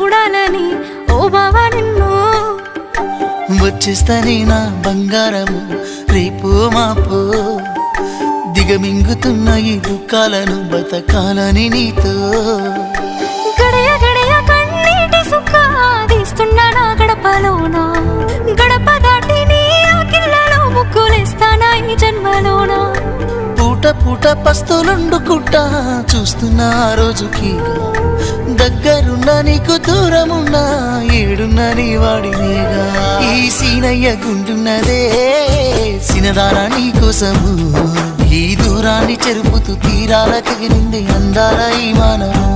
చూడాలని ఓ బావా నిన్ను. వచ్చేస్తానే నా బంగారము రేపు మాపు. దిగమింగుతున్న ఈ దుఃఖాలను బతకాలని నీతో. గడయ గడయ కన్నీటి సుఖ తీస్తున్నా నా గడపలోన. గడప దాటి నీ ఆకిళ్ళలో ముగ్గులేస్తానా ఈ జన్మలోన. పూట పూట పస్తులుండుకుంటా చూస్తున్నా రోజుకి. దగ్గరున్నా నీకు దూరమున్నా ఏడున్నా నీ వాడినేగా ఈ సీనయ్య గుండున్నదే సినదారా నీ కోసము. ఈ దూరాన్ని చెరుపుతూ తీరాల తెగిరింది అందాల ఈ మానవు